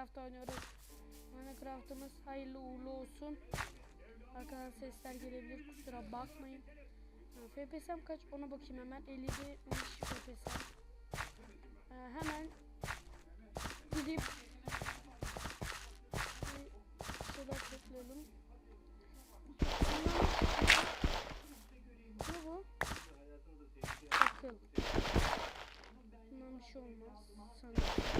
Minecraft oynuyoruz. Minecraft'ımız hayırlı uğurlu olsun. Arkadan sesler gelebilir kusura bakmayın. FPS'm kaç ona bakayım hemen. 50'miş FPS'm. Ee, hemen gidip bir şeyler toplayalım. Ne bu? Akıl. Bundan bir şey olmaz sanırım.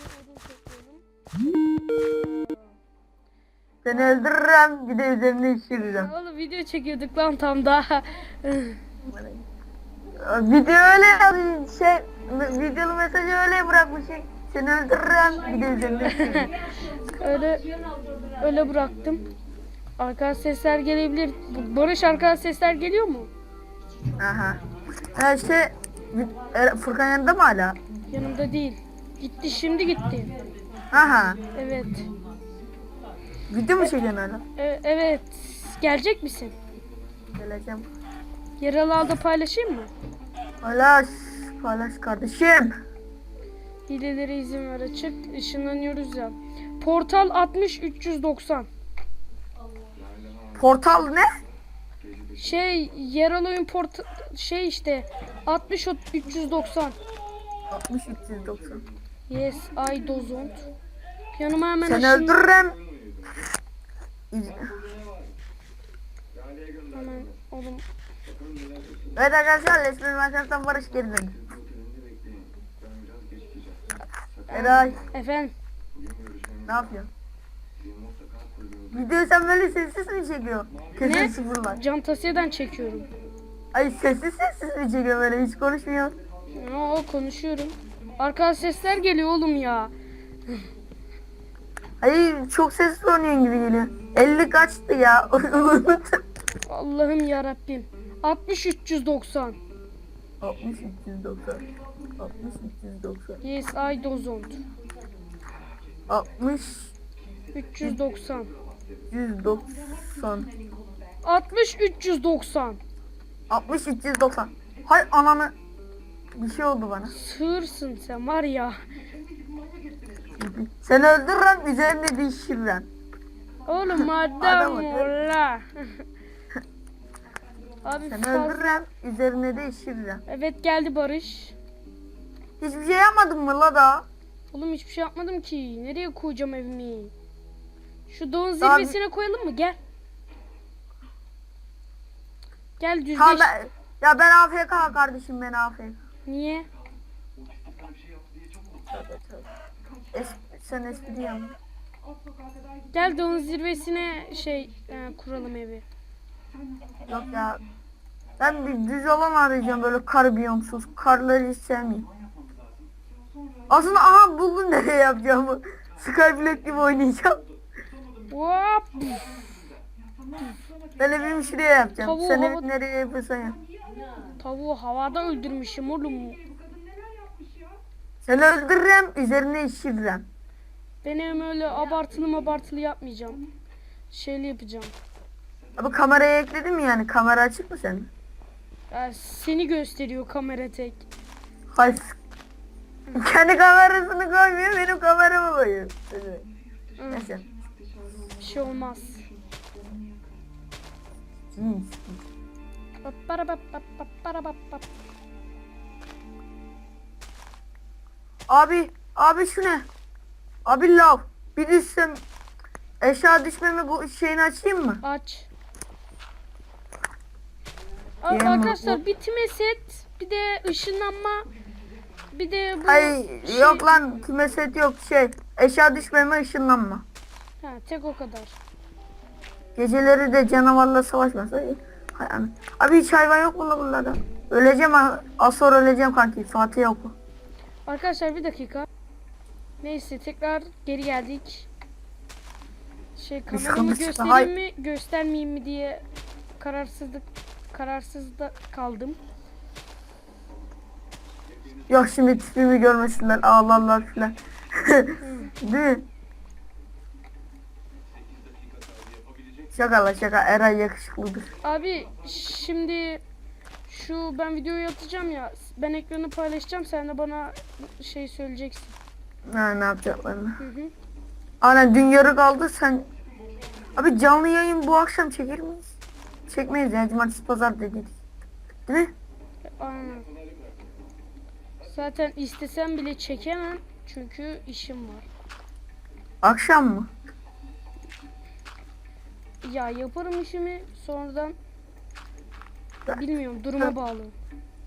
Odun toplayalım. Seni öldürürüm bir de üzerine işireceğim. Ya Oğlum video çekiyorduk lan tam daha. Video öyle şey videolu mesajı öyle bırakmışım. Seni öldürürüm bir de üzerine öyle öyle bıraktım. Arka sesler gelebilir. Barış arka sesler geliyor mu? Aha. Ha şey Furkan yanında mı hala? Yanımda değil. Gitti şimdi gitti. Aha. Evet. Video mu çekiyorsun hala? E- evet. Gelecek misin? Geleceğim. Yaralı alda paylaşayım mı? Paylaş. Paylaş kardeşim. Hilelere izin ver açık. Işınlanıyoruz ya. Portal 60 390. Portal ne? Şey yaralı oyun portal şey işte 60 390. 60 390. Yes I dozont. Yanıma hemen Seni ışın- öldürürüm. Hemen oğlum Evet arkadaşlar Leslie Minecraft'tan Barış döndü. Eray efendim ne yapıyorsun? Videoyu sen böyle sessiz mi çekiyorsun? Kesin Ne? sıfırlar. tasyadan çekiyorum. Ay sessiz sessiz mi çekiyor böyle hiç konuşmuyor. Oo konuşuyorum. Arka sesler geliyor oğlum ya. Ay çok sessiz oynuyorsun gibi geliyor. 50 kaçtı ya. Allah'ım ya Rabbim. 60 390. 60 390. 60 390. Yes I dozont. 60 390. 190. 60 390. 60 390. Hay ananı. Bir şey oldu bana. Sığırsın sen var ya. Seni öldürürüm üzerine değişiririm. Oğlum madem Adam ol. ola. Abi Seni fazla... öldürürüm üzerine değişiririm. Evet geldi Barış. Hiçbir şey yapmadın mı la da? Oğlum hiçbir şey yapmadım ki. Nereye koyacağım evimi? Şu Daha- zirvesine koyalım mı? Gel. Gel düzleş. Ha ben, ya ben AFK kardeşim ben AFK. Niye? Es, sen espri. Gel dağın zirvesine şey e, kuralım evi. Yok ya. Ben bir düz alan arayacağım böyle kar biyomsuz. Karları hiç sevmiyorum. Aslında aha buldum nereye yapacağımı. Skyblock gibi oynayacağım. Hop. Ben evimi şuraya yapacağım. Tavuğu Sen hava- nereye yapıyorsan yap. Tavuğu havada öldürmüşüm oğlum. Seni öldürürüm üzerine işiririm. Ben evimi öyle abartılı abartılı yapmayacağım. Şeyli yapacağım. Abi kameraya ekledin mi yani? Kamera açık mı senin? Ya seni gösteriyor kamera tek. Hayır. Kendi kamerasını koymuyor benim kameramı koyuyor. Evet. Neyse. bir şey olmaz. Hmm. Paparabapapaparapappap. Abi, abi şu ne? Abi lav. Bir düşsem eşya düşmemi bu şeyini açayım mı? Aç. Aa, Yem- Arkadaşlar bir time set, bir de ışınlanma, bir de bu Ay şey- yok lan kime set yok şey. Eşya düşmeme ışınlanma. Ha, tek o kadar. Geceleri de canavarla savaşmasa ana. Abi hiç hayvan yok mu bunlarda? Öleceğim. Az sonra öleceğim kanki. Fatih yok? Arkadaşlar bir dakika. Neyse tekrar geri geldik. Şey sıkıntı göstereyim Hay- mi göstermeyeyim mi diye kararsızlık kararsızda kaldım. Yok şimdi tipimi görmesinler ağlarlar filan. Değil mi? Şaka la şaka Eray yakışıklıdır. Abi şimdi şu ben videoyu atacağım ya ben ekranı paylaşacağım sen de bana şey söyleyeceksin. Ha, ne yapacaklarını. Hı hı. Aynen dün yarı kaldı sen. Abi canlı yayın bu akşam çeker miyiz? Çekmeyiz ya cumartesi pazar dedik. Değil mi? Aynen. Zaten istesem bile çekemem. Çünkü işim var. Akşam mı? Ya yaparım işimi sonradan bilmiyorum duruma bağlı.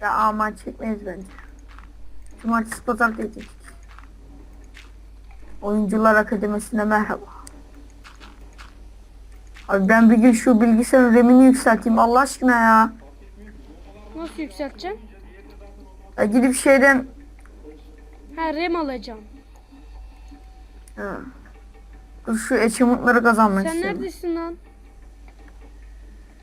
Ya aman çekmeyiz bence. Cumartesi pazar dedik. Oyuncular Akademisi'ne merhaba. Abi ben bir gün şu bilgisayarın RAM'ini yükselteyim Allah aşkına ya. Nasıl yükselteceğim? ya gidip şeyden Ha RAM alacağım. ha, şu achievement'ları kazanmak Sen istiyorum. neredesin lan?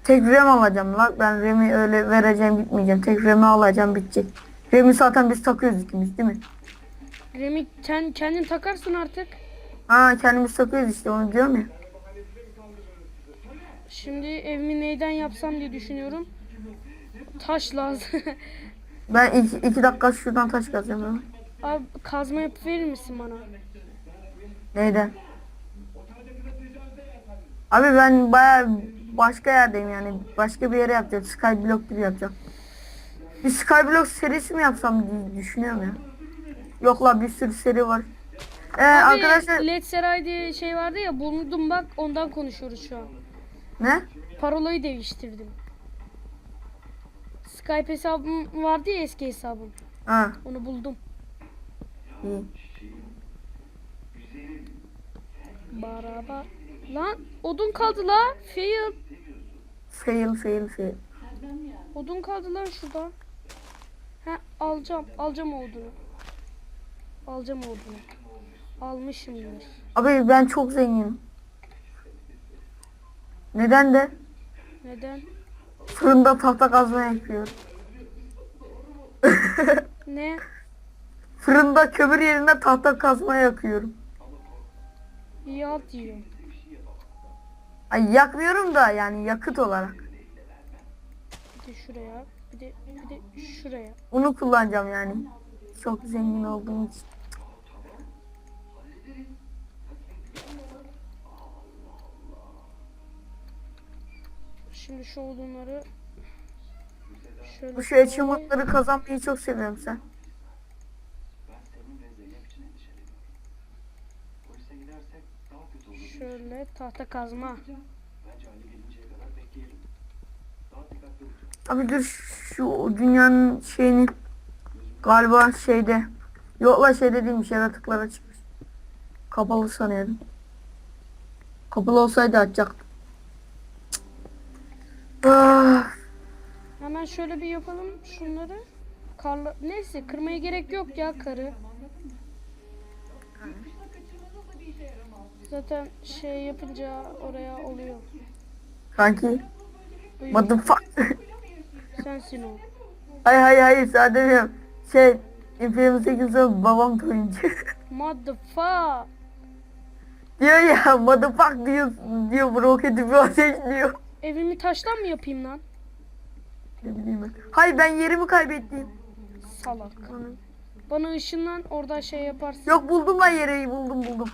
Tek RAM alacağım lan. Ben RAM'i öyle vereceğim bitmeyeceğim. Tek RAM'i alacağım bitecek. RAM'i zaten biz takıyoruz ikimiz değil mi? RAM'i sen kendin takarsın artık. Ha kendimiz takıyoruz işte onu diyorum ya. Şimdi evimi neyden yapsam diye düşünüyorum. Taş lazım. Ben iki, iki dakika şuradan taş kazacağım hemen. Abi kazma yapıp verir misin bana? Neyden? Abi ben baya başka yerdeyim yani. Başka bir yere yapacağım. Skyblock gibi yapacağım. Bir Skyblock serisi mi yapsam diye düşünüyorum ya. Yok la bir sürü seri var. Ee, Abi, arkadaşlar Let's Saray diye şey vardı ya buldum bak ondan konuşuyoruz şu an. ne? Parolayı değiştirdim. Skype hesabım vardı ya eski hesabım. Ha Onu buldum. iyi. Baraba. Lan odun kaldı la. Fail. Fail fail fail. Odun kaldı lan şurada. Ha alacağım. Alacağım odunu. Alacağım odunu. Almışımdır. Abi ben çok zenginim. Neden de? Neden? Fırında tahta kazma yapıyorum. Ne? Fırında kömür yerine tahta kazma yakıyorum. Al diyor. Ay yakmıyorum da yani yakıt olarak. Bir de şuraya. Bir de bir de şuraya. Bunu kullanacağım yani. Çok zengin olduğum için. Şimdi şu odunları şöyle Bu şu koy. achievement'ları kazanmayı çok seviyorum sen. Şöyle tahta kazma. Abi dur şu dünyanın şeyini galiba şeyde yok la şeyde değilmiş yaratıklara çıkmış. Kapalı sanıyordum. Kapalı olsaydı açacaktım. Ah, Hemen şöyle bir yapalım şunları. Karla... Neyse kırmaya gerek yok ya karı. Zaten şey yapınca oraya oluyor. kanki Buyur, motherfuck. sensin o. Hayır hayır hayır sadece. Şey Imperium 8 babam oyuncu. Motherfuck. diyor ya motherfuck diyor diyor bu roketi bir ateşliyor. Evimi taştan mı yapayım lan? Ne bileyim ben. Hayır ben yerimi kaybettim. Salak. Bana ışınlan orada şey yaparsın. Yok buldum lan yeri buldum buldum.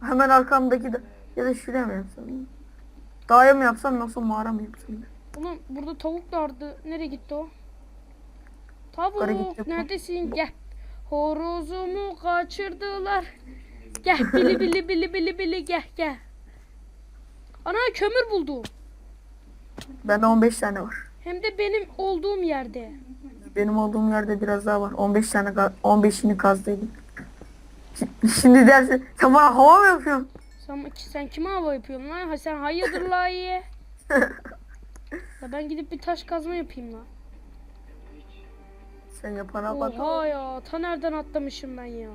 Hemen arkamdaki de ya da şuraya mı yapsam? Dağa mı yapsam yoksa mağara mı yapsam? Ulan burada tavuk vardı. Nereye gitti o? Tavuk neredesin? Gel. Horozumu kaçırdılar. Gel bili bili bili bili bili gel gel. Ana kömür buldum. Bende 15 tane var. Hem de benim olduğum yerde. Benim olduğum yerde biraz daha var. 15 tane ka- 15'ini kazdıydım. Şi- Şimdi dersin sen bana hava mı yapıyorsun? Sen, sen kime hava yapıyorsun lan? Ha, sen hayırdır la iyi? Ya ben gidip bir taş kazma yapayım lan. Sen yapana bak. Oha ya ta nereden atlamışım ben ya.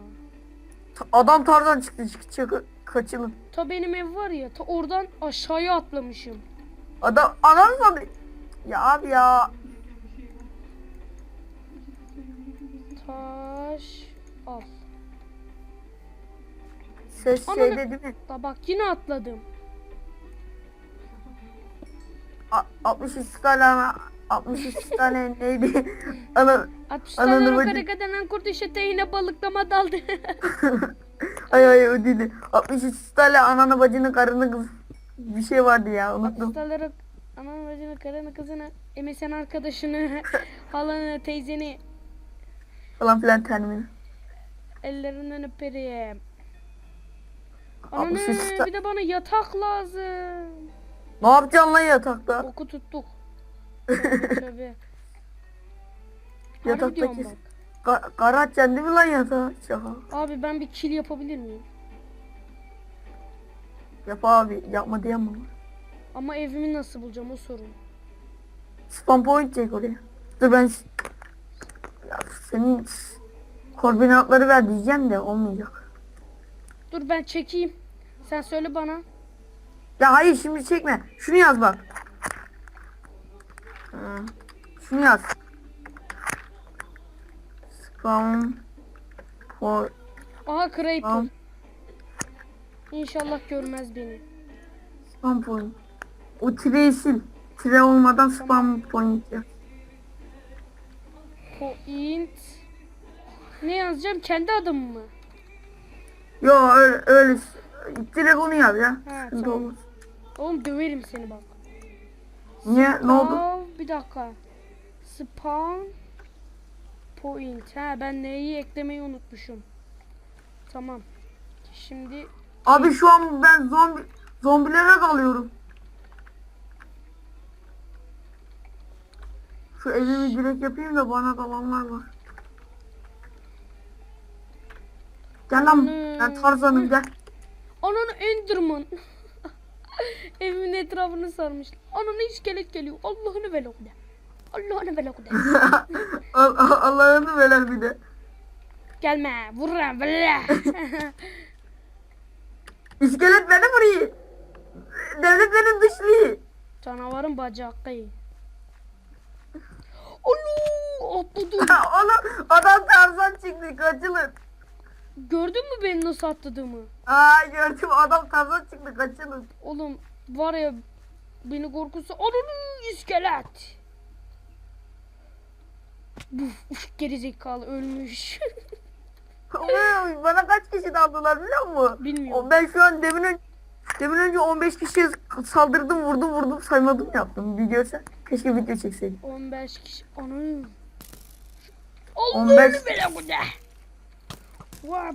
Ta- Adam tarzan çıktı çık çık kaçılın. Ta benim ev var ya ta oradan aşağıya atlamışım. Adam anam sandı. Ya abi ya. Taş al. Ses Ananı- şeyde değil mi? Da bak yine atladım. A- 60 istiklal 63 tane neydi? Ana 60 Ananı tane bacı- kara kadının kurt işete yine balıklama daldı. ay ay o değildi. 63 tane ananı bacını karını kız bir şey vardı ya unuttum. Ustaları ananı bacını karını kızını MSN arkadaşını halanı teyzeni Falan filan termini. ellerinden öperim. Ananı 63 ta- bir de bana yatak lazım. Ne yapacaksın lan yatakta? Oku tuttuk. Tövbe tövbe. Harbi Yatakta diyorum kes. bak. Ka kara atacaksın değil mi lan yatağa? Şaka. Abi ben bir kill yapabilir miyim? Yap abi yapma diyemem. Ama evimi nasıl bulacağım o sorun. Spam point çek oraya. Dur ben ya senin koordinatları ver diyeceğim de olmayacak. Dur ben çekeyim. Sen söyle bana. Ya hayır şimdi çekme. Şunu yaz bak. Şunu yaz. Spam point. Aha Creeper. Tamam. İnşallah görmez beni. Spam point. O tireyi sil. Tire olmadan spam point yaz. Point. Ne yazacağım? Kendi adım mı? Yo öyle öyle. Direkt onu yaz ya. Ha, Sıkıntı tamam. olmaz. Oğlum döverim seni bak. Niye? Ne oldu? Bir dakika. Spawn point. Ha ben neyi eklemeyi unutmuşum. Tamam. Şimdi Abi şu an ben zombi zombilere kalıyorum. Şu evimi direkt yapayım da bana kalanlar var. Gel lan ben Tarzan'ım gel. Ananı Enderman. Evimin etrafını sarmış. Ananı iskelet geliyor. Allah'ını velok de. Allah'ını velok de. Al- al- Allah'ını veren bir de. Gelme. Vururum. Böyle. İskelet beni vuruyor. Devlet beni dışlıyor. Canavarın bacağı. Allah atladım. Oğlum adam Tarzan çıktı kaçılın. Gördün mü beni nasıl atladığımı? Aa gördüm adam Tarzan çıktı kaçılın. Oğlum var ya beni korkusu ananı iskelet. Buf, uf, gerizekalı ölmüş. Bana kaç kişi daldılar biliyor musun? Bilmiyorum. Ben şu an demin önce, demin önce 15 kişiye saldırdım vurdum vurdum saymadım yaptım. Bir görsen keşke video çekseydim. 15 kişi. Anı. 15 Allah'ını bela bu da.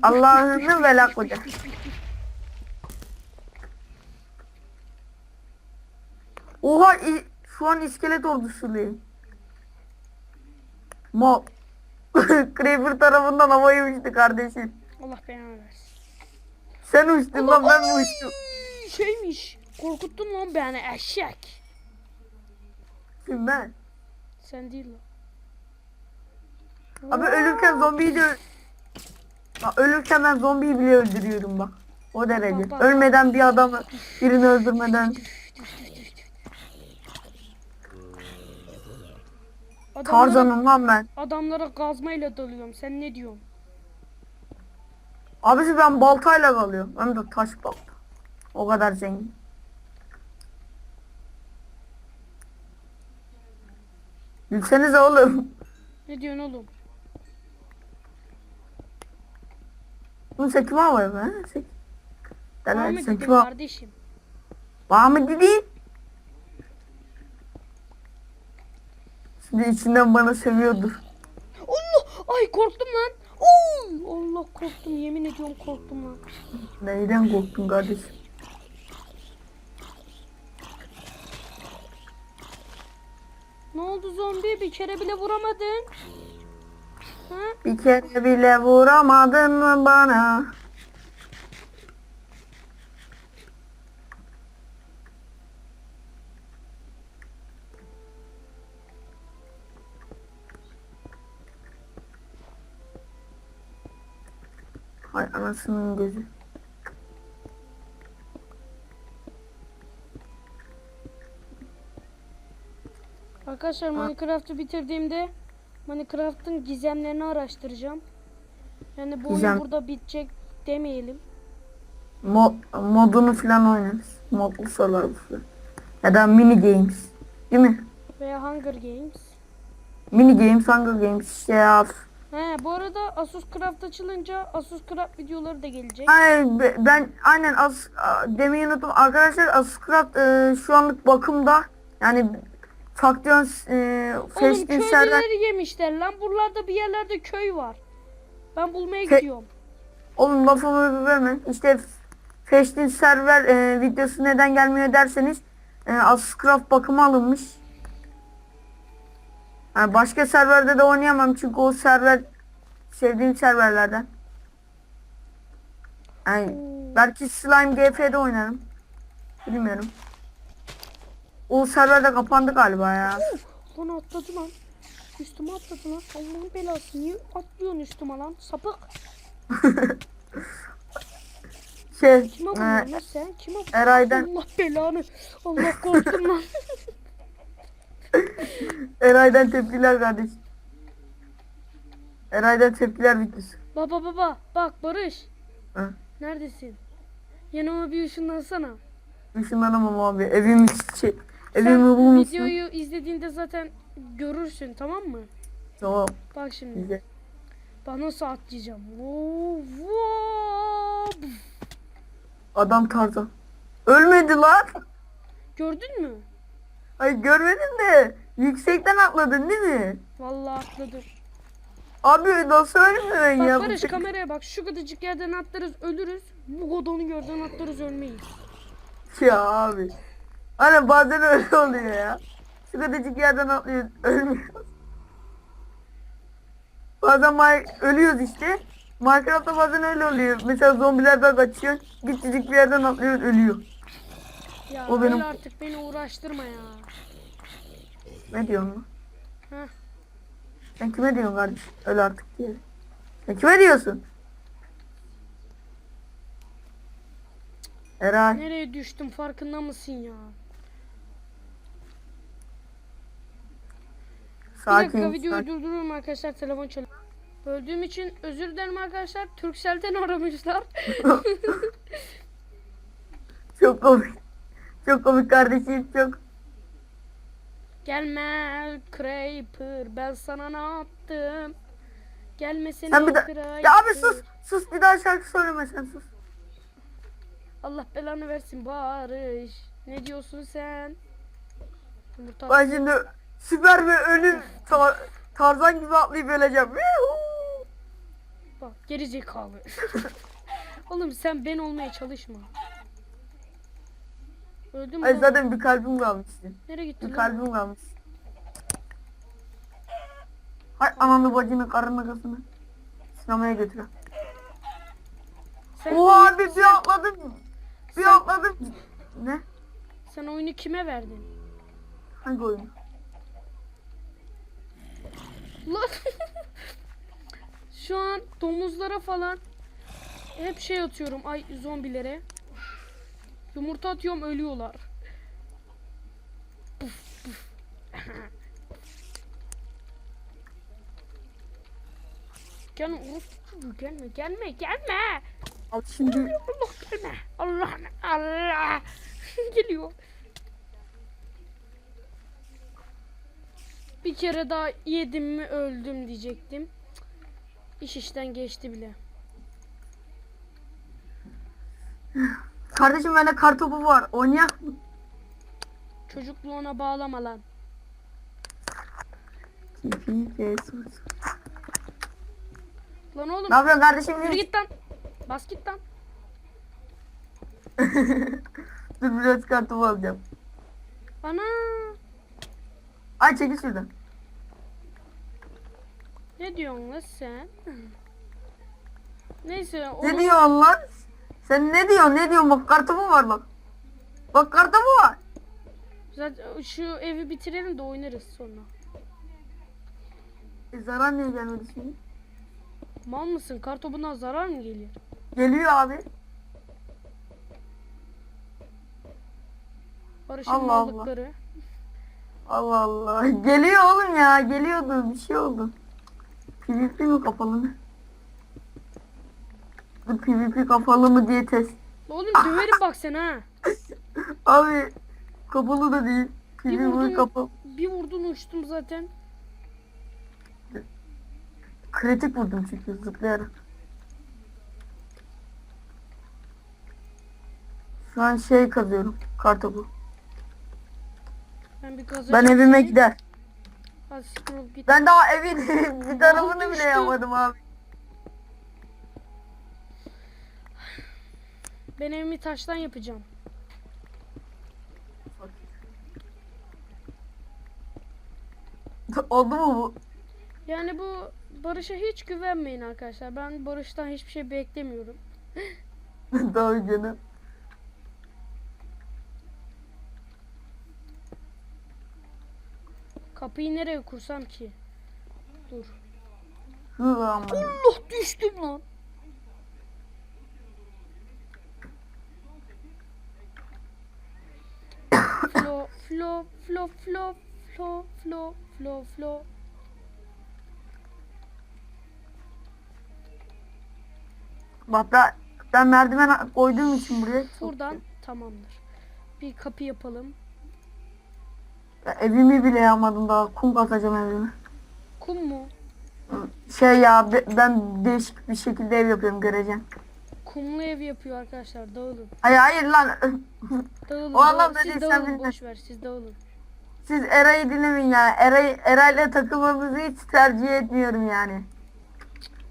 Allah'ını velak hoca. Oha şu an iskelet ordusundayım. Mal. Creeper tarafından havaya uçtu kardeşim. Allah belanı versin. Sen uçtun lan ben mi uçtum? Şeymiş. Korkuttun lan beni eşek. Kim ben? Sen değil lan. Abi ölürken zombiyi de Bak, ölürken ben zombiyi bile öldürüyorum bak. O derece. Bak, Ölmeden bir adamı birini öldürmeden Adamlara, Tarzan'ım lan ben. adamlara gazmayla dalıyorum. Sen ne diyorsun? Abisi ben baltayla kalıyorum. Hem de taş balta. O kadar zengin. Gülsenize oğlum. Ne diyorsun oğlum? Bunu? Sen... Gel lan, Ahmet sen dedim havaya? kardeşim. Var mı? Şimdi içinden bana seviyordur. Allah! Ay korktum lan. Oy! Allah korktum. Yemin ediyorum korktum lan. Neyden korktun kardeşim? Ne oldu zombi? Bir kere bile vuramadın. Bir kere bile vuramadın mı bana? Hay anasının gözü. Arkadaşlar Minecraft'ı bitirdiğimde Minecraft'ın gizemlerini araştıracağım. Yani bu oyun Gizem. burada bitecek demeyelim. Mod, modunu falan oynarız. Modlu sorular falan. Ya da mini games. Değil mi? Veya Hunger Games. Mini Games, Hunger Games işte ya. He bu arada Asus Craft açılınca Asus Craft videoları da gelecek. Ay, be- ben aynen az a, demeyi unuttum. Arkadaşlar Ascraft e, şu anlık bakımda. Yani Faction e, Oğlum köylüleri yemişler lan. Buralarda bir yerlerde köy var. Ben bulmaya Kö- gidiyorum. Oğlum lafımı verme. İşte Festin server e, videosu neden gelmiyor derseniz e, Ascraft bakıma alınmış. Yani başka serverde de oynayamam çünkü o server sevdiğim serverlerden. Yani belki Slime GF'de oynarım. Bilmiyorum. O server de kapandı galiba ya. Lan atladı lan. Üstüme atladı lan. Allah'ın belası. Niye atlıyorsun üstüme lan? Sapık. Şey, Kime e, vuruyorsun lan sen? Kime vuruyorsun? Eray'dan Allah belanı. Allah korktum lan. Eray'dan tepkiler kardeş. Eray'dan tepkiler videosu. baba baba. Bak Barış. Hı. Neredesin? Yanıma bir ışınlansana. Işınlanamam abi. Evim şey, Sen evimi bulmuşsun. videoyu izlediğinde zaten görürsün tamam mı? Tamam. Bak şimdi. güzel. Bak nasıl atlayacağım. Oo, voo. Adam Tarzan. Ölmedi lan. Gördün mü? Ay görmedim de. Yüksekten atladın değil mi? Vallahi atladım. Abi nasıl ölmüyorsun Bak ya? Barış kameraya bak. Şu kadarcık yerden atlarız ölürüz. Bu godonu gördüğün atlarız ölmeyiz. Ya abi. Hani bazen öyle oluyor ya. Kadarcık yerden atlıyoruz. Ölmüyoruz. Bazen ölüyoruz işte. Minecraft'ta bazen öyle oluyor. Mesela zombilerden kaçıyor. Küçücük bir yerden atlıyor ölüyor. Ya O benim- artık beni uğraştırma ya. Ne diyorsun lan? Heh. Sen kime diyorsun kardeş? Öl artık diye. Sen kime diyorsun? Eray. Nereye düştüm farkında mısın ya? Bir Sakin. dakika videoyu sakin. durdururum arkadaşlar telefon çalıyor. Böldüğüm için özür dilerim arkadaşlar. Turkcell'den aramışlar. Çok komik. Çok komik kardeşim çok. Gelme Creeper ben sana ne yaptım? Gelmesene Sen bir. Creeper. Ya abi sus. Sus bir daha şarkı söyleme sen sus. Allah belanı versin Barış. Ne diyorsun sen? Yumurta Ben şimdi süper bir ölüm ta- Tarzan gibi atlayıp öleceğim. Bak geri zekalı. Oğlum sen ben olmaya çalışma. Öldün mü? Ay zaten bir kalbim kalmış. Nereye gitti Bir lan? kalbim kalmış. Hay ananı bacını karını kızını. Sinemaya götür. Sen, oyun- abi bir atladım. Bir Sen- atladım. Ne? sen oyunu kime verdin? Hangi oyun? Lan. Şu an domuzlara falan hep şey atıyorum ay zombilere. Yumurta atıyorum ölüyorlar. Puf, puf. Gelme orospu gelme gelme gelme. Al şimdi Allah gelme. Allah Allah. Geliyor. Bir kere daha yedim mi öldüm diyecektim. İş işten geçti bile. kardeşim bende kartopu var. Oynayak mı? Çocukluğuna bağlama lan. Lan oğlum Ne yapıyorsun kardeşim? yürü git lan. Bas git lan. Dur biraz kartopu alacağım. Ana. Ay çekil şuradan. Ne diyorsun lan sen? Neyse Ne onu diyorsun lan? Sen ne diyorsun? Ne diyorsun? Bak kartopu var bak. Bak kartopu var. zaten şu evi bitirelim de oynarız sonra. E, zarar niye gelmedi şimdi? Mal mısın? Kartopundan zarar mı geliyor? Geliyor abi. Barış'ın Allah. mallıkları. Allah Allah. Geliyor oğlum ya. Geliyordu. Bir şey oldu. PvP mi kapalı mı? Dur PvP kapalı mı diye test. Oğlum döverim bak sen ha. Abi kapalı da değil. Bir PvP vurdum. kapalı. Bir vurdun uçtum zaten. Kritik vurdum çünkü zıplayarak. Şu an şey kazıyorum. Kartopu. Ben bir gaza Ben evime gider. Siktir git. Ben daha evin bir tarafını bile yapmadım abi. Ben evimi taştan yapacağım. Oldu mu bu? Yani bu Barış'a hiç güvenmeyin arkadaşlar. Ben Barış'tan hiçbir şey beklemiyorum. Doğru canım. Kapıyı nereye kursam ki? Dur. Allah düştüm lan. Flo, flo, flo, flo, flo, flo, flo, flo. Bak ben, ben merdiven koyduğum için buraya. Buradan tamamdır. Bir kapı yapalım. Ya evimi bile yapmadım daha. Kum katacağım evime. Kum mu? Şey ya be- ben değişik bir şekilde ev yapıyorum göreceğim. Kumlu ev yapıyor arkadaşlar. Dağılın. Hayır hayır lan. Dağılın. O dağılın. anlamda Siz değil, sen dağılın. Boş ver. Siz dağılın. Siz Eray'ı dinlemeyin ya. Eray Eray'la takılmanızı hiç tercih etmiyorum yani.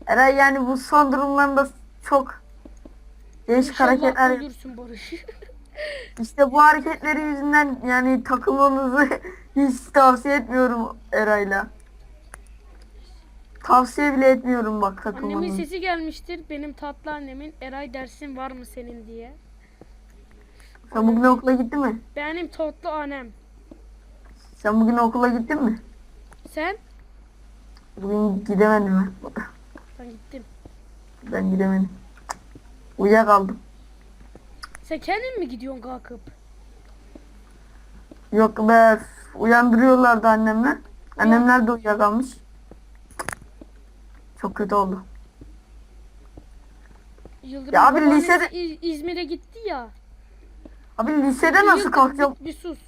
Eray yani bu son durumlarında çok değişik İnşallah hareketler. ölürsün Barış. İşte bu hareketleri yüzünden yani takılmanızı hiç tavsiye etmiyorum Eray'la. Tavsiye bile etmiyorum bak Annemin takılmanızı. sesi gelmiştir. Benim tatlı annemin. Eray dersin var mı senin diye. Sen bugün okula gittin mi? Benim tatlı annem. Sen bugün okula gittin mi? Sen? Bugün gidemedim ben. Ben gittim. Ben gidemedim. Uyuyakaldım. Sen kendin mi gidiyorsun kalkıp? Yok be uyandırıyorlardı annemler. Annemler de uyuyakalmış. Çok kötü oldu. Yıldırım Ya abi babaannesi lisede- İz- İzmir'e gitti ya. Abi lisede nasıl Yıldırım- kalkacağım? Bir, bir sus.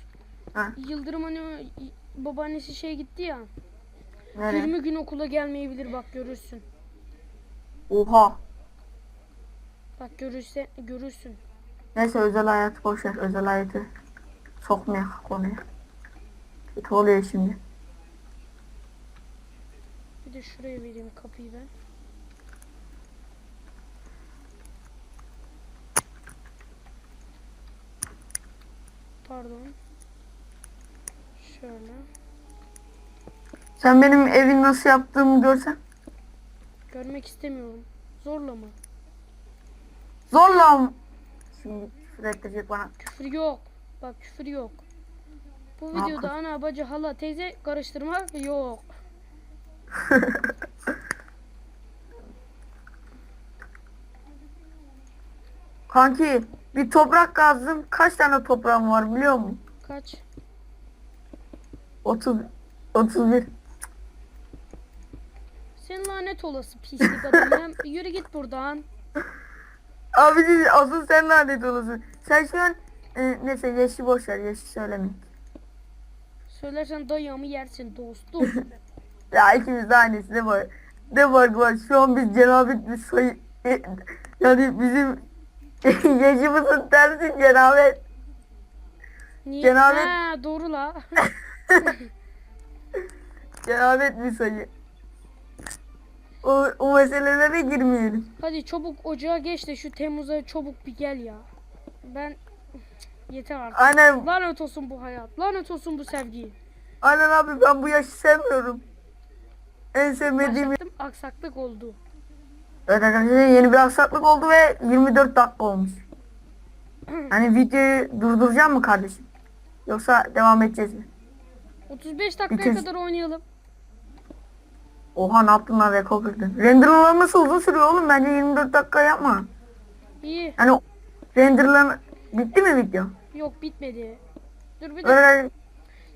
Ha. Yıldırım hani o- babaannesi şeye gitti ya. Nereye? 20 gün okula gelmeyebilir bak görürsün. Oha. Bak görürsen görürsün. Neyse özel hayat boşver. Özel hayatı sokmaya konuya. Kötü oluyor şimdi. Bir de şuraya vereyim kapıyı ben. Pardon. Şöyle. Sen benim evin nasıl yaptığımı görsen. Görmek istemiyorum. Zorla mı? Zorla mı? Şimdi küfür ettirecek bana. Küfür yok. Bak küfür yok. Bu Ne videoda yapıyorsun? ana, bacı, hala, teyze karıştırmak yok. Kanki bir toprak kazdım. Kaç tane toprağım var biliyor musun? Kaç? 30 31. Sen lanet olası pislik adam. Yürü git buradan. Abi siz- asıl sen lanet olasın. Sen şu an e, neyse yeşil boş ver yeşil söylemeyin. Söylersen dayağımı yersin dostum. Ya ikimiz de aynısı ne var? Ne var var şu an biz cenabet bir sayı e, yani bizim yaşımızın tersi cenabet. Niye? Cenabet- Ha, doğru la. Cenabet bir sayı. O, o meselelere girmeyelim. Hadi çabuk ocağa geç de şu Temmuz'a çabuk bir gel ya. Ben yeter artık. Aynen, Lanet olsun bu hayat. Lanet olsun bu sevgi. aynen abi ben bu yaşı sevmiyorum. En sevmediğim Başlattım aksaklık oldu. Evet arkadaşlar yeni bir aksaklık oldu ve 24 dakika olmuş. Hani videoyu durduracağım mı kardeşim? Yoksa devam edeceğiz mi? 35 dakikaya Bitir. kadar oynayalım. Oha ne yaptın lan rekor kırdın. Renderlaması uzun sürüyor oğlum bence 24 dakika yapma. İyi. Hani renderlama bitti mi video? Yok bitmedi. Dur bir dakika. Böyle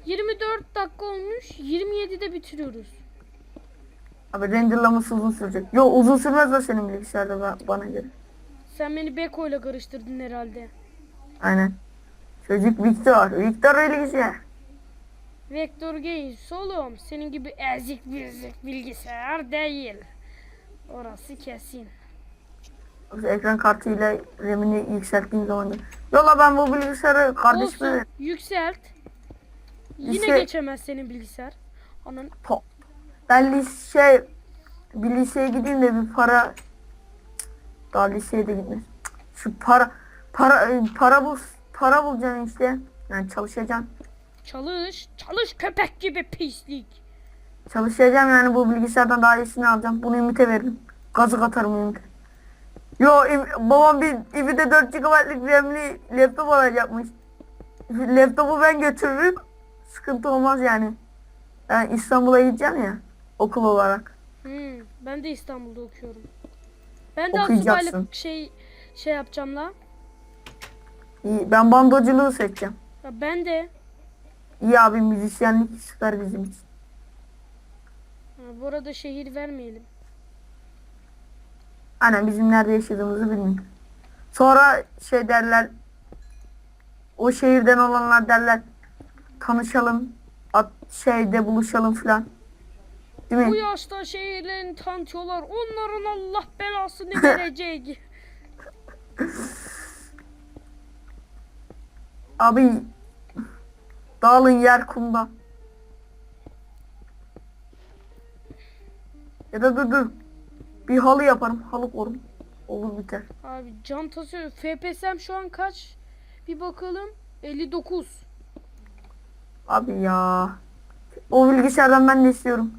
24 dakika olmuş. 27'de bitiriyoruz. abi renderlaması uzun sürecek. Yo uzun sürmez de senin bilgisayarda ba- bana göre. Sen beni Beko ile karıştırdın herhalde. Aynen. Çocuk Victor. Victor bilgisayar. Vector Games oğlum senin gibi ezik bir bilgisayar değil. Orası kesin. Ekran kartıyla RAM'ini yükselttiğim zaman da. Yola ben bu bilgisayarı kardeşime Olsun yükselt. Yine Lise- geçemez senin bilgisayar. Anan Po- Ben lise şey bir liseye gideyim de bir para daha liseye de gitmez. Şu para para e, para bul para bulacaksın işte. Yani çalışacaksın. Çalış. Çalış köpek gibi pislik. Çalışacağım yani bu bilgisayardan daha iyisini alacağım. Bunu Ümit'e veririm. Gazı katarım Ümit'e. Yo İm- babam bir evde 4 GB'lık RAM'li laptop alacakmış. Laptopu ben götürürüm. Sıkıntı olmaz yani. Ben İstanbul'a gideceğim ya okul olarak. Hmm, ben de İstanbul'da okuyorum. Ben de asubaylık şey şey yapacağım la. İyi, ben bandoculuğu seçeceğim. Ya ben de. İyi abi müzisyenlik süper bizim için. Ha, bu arada şehir vermeyelim. Aynen bizim nerede yaşadığımızı bilmiyorum. Sonra şey derler o şehirden olanlar derler tanışalım at şeyde buluşalım filan. Değil Bu mi? yaşta şehirlerini tanıtıyorlar. Onların Allah belasını verecek. Abi dağılın yer kumda. Ya da dur dur. Bir halı yaparım. Halı korum. Olur biter. Abi can tasıyor. FPS'm şu an kaç? Bir bakalım. 59. Abi ya. O bilgisayardan ben de istiyorum.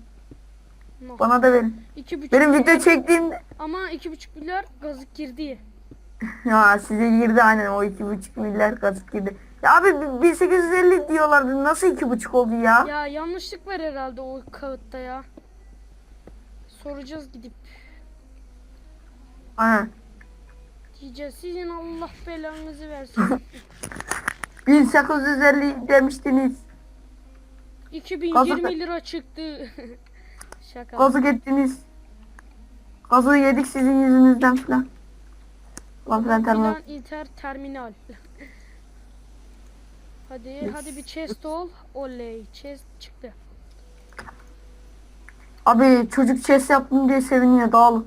Nah. Bana da verin. 2,5 Benim milyar- video çektiğimde Ama 2,5 milyar gazık girdi. Ya size girdi aynen o iki buçuk milyar kazık girdi. Ya abi 1850 diyorlardı nasıl iki buçuk oldu ya? Ya yanlışlık var herhalde o kağıtta ya. Soracağız gidip. Aynen. Diyeceğiz sizin Allah belanızı versin. 1850 demiştiniz. 2020 Gazı- lira çıktı. Şaka. Kazık ettiniz. Kazığı yedik sizin yüzünüzden falan. Lan falan terminal. Milan Inter Terminal. Hadi hadi bir chest ol. Oley chest çıktı. Abi çocuk chess yaptım diye seviniyor dağılın.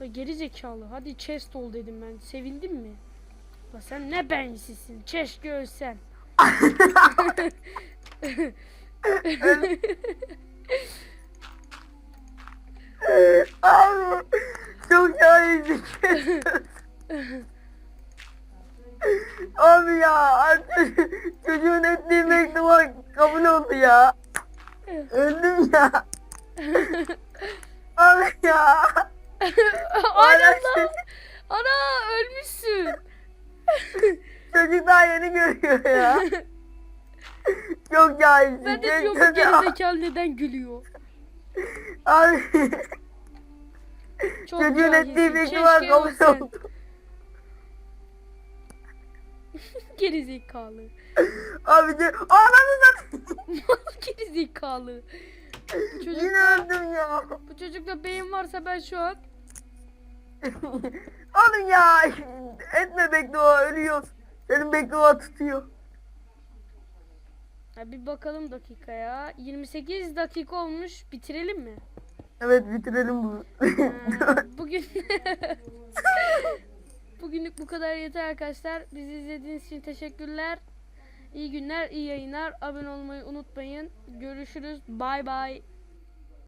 Ve Geri zekalı. Hadi chest ol dedim ben. Sevindin mi? La sen ne beyinsizsin. Keşke ölsen. Abi çok şahane Abi ya artık çocuğun ettiği mektuba kabul oldu ya. Öldüm ya. Abi ya. Ana lan. Ana ölmüşsün. Çocuk daha yeni görüyor ya. Çok cahilsin. Ben de diyorum bu çok- geri zekalı neden gülüyor. Abi Çok çocuğun ettiği mektuba kabul oldu. Geri zekalı. Abi de ananı satayım. Geri zekalı. Bu çocuk, Yine öldüm ya. bu çocukta beyin varsa ben şu an Oğlum ya etme beklova ölüyoruz. Senin beklova tutuyor. Ya bir bakalım dakikaya. 28 dakika olmuş. Bitirelim mi? Evet bitirelim bunu. Ee, bugün Bugünlük bu kadar yeter arkadaşlar. Bizi izlediğiniz için teşekkürler. İyi günler, iyi yayınlar. Abone olmayı unutmayın. Görüşürüz. Bay bay.